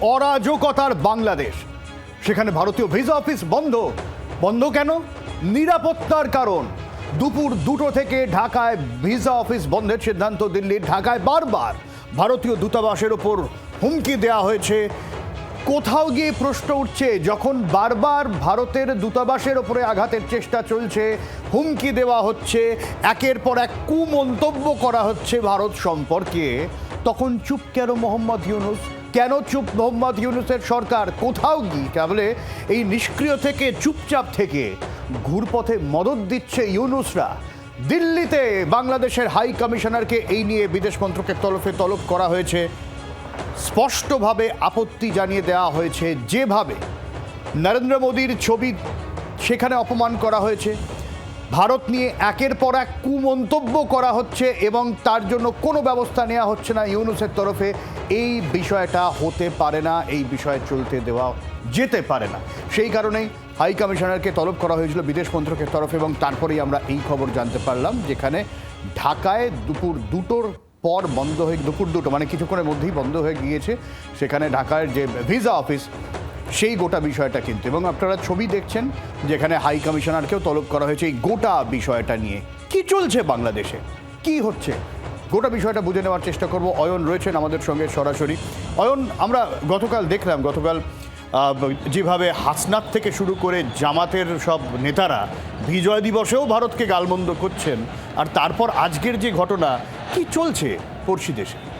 অরাজকতার বাংলাদেশ। সেখানে ভারতীয় visa office বন্ধ। বন্ধ কেন? নিরাপত্তার কারণ। দুপুর দুটো থেকে ঢাকায় ভিসা অফিস বন্ধের সিদ্ধান্ত দিল্লির ঢাকায় বারবার। ভারতীয় দূতাবাসের ওপর হুমকি দেওয়া হয়েছে। কোথাও গিয়ে প্রশ্ন উঠছে, যখন বারবার ভারতের দূতাবাসের ওপরে আঘাতের চেষ্টা চলছে, হুমকি দেওয়া হচ্ছে, একের পর এক কুমন্তব্য করা হচ্ছে ভারত সম্পর্কে, তখন চুপ কেন মোহাম্মদ ইউনুস? কেন চুপ মোহাম্মদ ইউনুসের সরকার? কোথাও গিয়ে তাহলে এই নিষ্ক্রিয় থেকে চুপচাপ থেকে ঘুরপথে মদত দিচ্ছে ইউনুসরা। দিল্লিতে বাংলাদেশের হাই কমিশনারকে এই নিয়ে বিদেশ মন্ত্রকের তরফে তলব করা হয়েছে। স্পষ্টভাবে আপত্তি জানিয়ে দেওয়া হয়েছে যেভাবে। নরেন্দ্র মোদীর ছবি সেখানে অপমান করা হয়েছে। ভারত নিয়ে একের পর এক কুমন্তব্য করা হচ্ছে এবং তার জন্য কোনো ব্যবস্থা নেওয়া হচ্ছে না ইউনুসের তরফে। এই বিষয়টা হতে পারে না, এই বিষয়ে চলতে দেওয়া যেতে পারে না। সেই কারণেই হাই কমিশনারকে তলব করা হয়েছিল বিদেশ মন্ত্রকের তরফে এবং তারপরেই আমরা এই খবর জানতে পারলাম, যেখানে ঢাকায় দুপুর দুটোর পর বন্ধ হয়ে, দুপুর দুটো মানে কিছুক্ষণের মধ্যেই বন্ধ হয়ে গিয়েছে। সেখানে ঢাকার যে ভিসা অফিস সেই গোটা বিষয়টা কিন্তু। এবং আপনারা ছবি দেখছেন যেখানে হাই কমিশনারকেও তলব করা হয়েছে এই গোটা বিষয়টা নিয়ে। কি চলছে বাংলাদেশে? কি হচ্ছে? গোটা বিষয়টা বুঝে নেওয়ার চেষ্টা করব। অয়ন রয়েছেন আমাদের সঙ্গে সরাসরি। অয়ন, আমরা গতকাল দেখলাম, গতকাল যেভাবে হাসনাত থেকে শুরু করে জামাতের সব নেতারা বিজয় দিবসেও ভারতকে গালমন্দ করছেন, আর তারপর আজকের যে ঘটনা, কি চলছে পড়শি দেশে?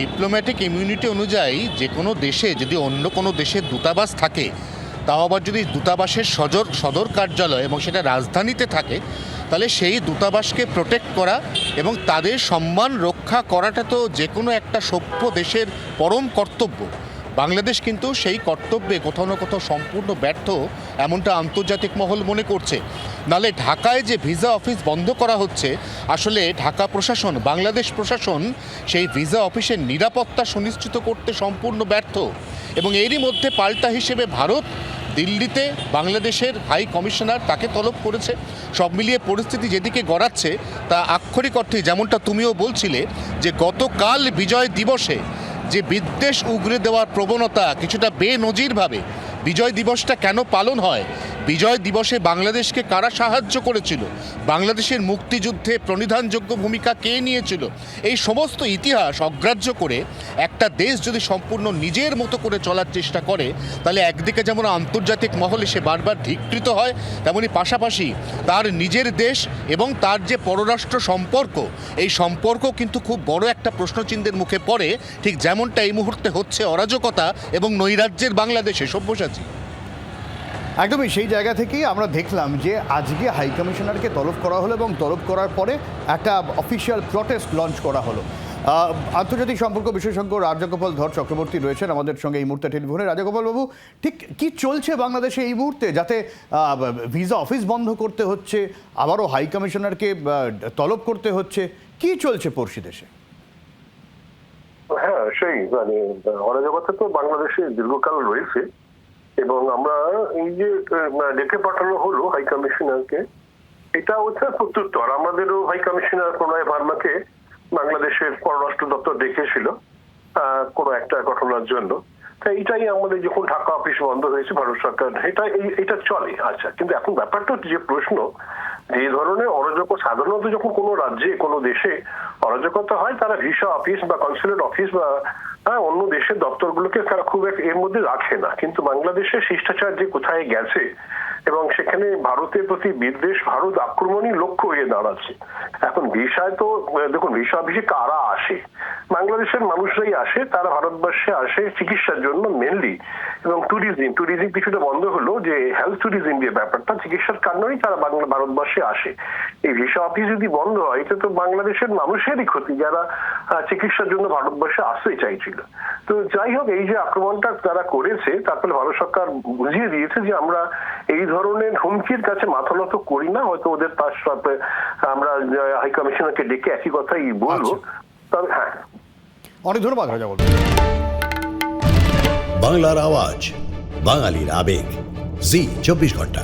ডিপ্লোম্যাটিক ইমিউনিটি অনুযায়ী যে কোনো দেশে যদি অন্য কোনো দেশের দূতাবাস থাকে, তাও আবার যদি দূতাবাসের সজর সদর কার্যালয় এবং সেটা রাজধানীতে থাকে, তাহলে সেই দূতাবাসকে প্রোটেক্ট করা এবং তাদের সম্মান রক্ষা করাটা তো যে কোনো একটা সভ্য দেশের পরম কর্তব্য। বাংলাদেশ কিন্তু সেই কর্তব্যে কোথাও না কোথাও সম্পূর্ণ ব্যর্থ, এমনটা আন্তর্জাতিক মহল মনে করছে। নালে ঢাকায় যে ভিসা অফিস বন্ধ করা হচ্ছে, আসলে ঢাকা প্রশাসন, বাংলাদেশ প্রশাসন সেই ভিসা অফিসের নিরাপত্তা সুনিশ্চিত করতে সম্পূর্ণ ব্যর্থ। এবং এরই মধ্যে পাল্টা হিসেবে ভারত, দিল্লিতে বাংলাদেশের হাই কমিশনার তাকে তলব করেছে। সব মিলিয়ে পরিস্থিতি যেদিকে গড়াচ্ছে, তা আক্ষরিক অর্থে যেমনটা তুমিও বলছিলে, যে গতকাল বিজয় দিবসে যে বিদ্বেষ উগরে দেওয়ার প্রবণতা কিছুটা বেনজিরভাবে বিজয় দিবসটা কেন পালন হয় বিজয় দিবসে বাংলাদেশকে কারা সাহায্য করেছিল? বাংলাদেশের মুক্তিযুদ্ধে প্রণিধানযোগ্য ভূমিকা কে নিয়েছিল? এই সমস্ত ইতিহাস অগ্রাহ্য করে একটা দেশ যদি সম্পূর্ণ নিজের মতো করে চলার চেষ্টা করে, তাহলে একদিকে যেমন আন্তর্জাতিক মহলে সে বারবার ধিকৃত হয়, তেমনি পাশাপাশি তার নিজের দেশ এবং তার যে পররাষ্ট্র সম্পর্ক, এই সম্পর্ক কিন্তু খুব বড় একটা প্রশ্নচিহ্নের মুখে পড়ে। ঠিক যেমনটা এই মুহূর্তে হচ্ছে অরাজকতা এবং নৈরাজ্যের বাংলাদেশে, সব্যসাচী। একদমই সেই জায়গা থেকেই আমরা দেখলাম যে আজকে হাই কমিশনারকে তলব করা হলো এবং তলব করার পরে একটা অফিসিয়াল প্রটেস্ট লঞ্চ করা হলো। আন্তর্জাতিক সম্পর্ক বিশেষজ্ঞ রাজগোপাল ধর চক্রবর্তী রয়েছেন আমাদের সঙ্গে এই মুহূর্তে টেলিফোনে। রাজগোপাল বাবু ঠিক কি চলছে বাংলাদেশে এই মুহূর্তে যাতে ভিসা অফিস বন্ধ করতে হচ্ছে, আবারও হাই কমিশনারকে তলব করতে হচ্ছে, কি চলছে পড়শি দেশে? হ্যাঁ সেই মানে অরাজকতা তো বাংলাদেশে দীর্ঘকাল রয়েছে। এবং আমরা এই যে ডেকে পাঠানো হলো হাই কমিশনারকে এটা হচ্ছে প্রত্যুত্তর। আমাদেরও হাই কমিশনার প্রণয় ভার্মাকে বাংলাদেশের পররাষ্ট্র দপ্তর আহ, কোনো একটা ঘটনার জন্য। তা এইটাই আমাদের যখন ঢাকা অফিস বন্ধ হয়েছে ভারত সরকার এটা এটা চলে আচ্ছা। কিন্তু এখন ব্যাপারটা হচ্ছে যে প্রশ্ন যে ধরনের অরাজক সাধারণত যখন কোনো রাজ্যে কোনো দেশে অরাজকতা হয়, তারা ভিসা অফিস বা কনসুলেট অফিস বা হ্যাঁ অন্য দেশের দপ্তরগুলোকে তারা খুব এক, এর মধ্যে রাখে না। কিন্তু বাংলাদেশের শিষ্টাচার যে কোথায় গেছে এবং সেখানে ভারতের প্রতি বিদ্বেষ, ভারত আক্রমণই লক্ষ্য হয়ে দাঁড়াচ্ছে। এখন ভিসায় তো, দেখুন, ভিসা অফিসে কারা আসে? বাংলাদেশের মানুষরাই আসে, তারা ভারতবর্ষে আসে চিকিৎসার জন্য মেনলি এবং ট্যুরিজম ট্যুরিজম কিছুটা বন্ধ হলো যে হেলথ ট্যুরিজম যে ব্যাপারটা, চিকিৎসার কারণেই তারা বাংলা, ভারতবর্ষে আসে। এই ভিসা অফিস যদি বন্ধ হয়, এটা তো বাংলাদেশের মানুষেরই ক্ষতি, যারা চিকিৎসার জন্য ভারতবর্ষে আসতে চাইছিল। তো যাই হোক, এই যে আক্রমণটা তারা করেছে তারপরে ভারত সরকার বুঝিয়ে দিয়েছে যে আমরা এই ধরনের হুমকির কাছে মাথা নত করি না হয়তো ওদের তার সাথে আমরা হাই কমিশনারকে ডেকে একই কথাই বলব। তবে হ্যাঁ। অনেক ধন্যবাদ রাজাগোপাল বাংলার আওয়াজ বাঙালির আবেগ। জি চব্বিশ ঘণ্টা।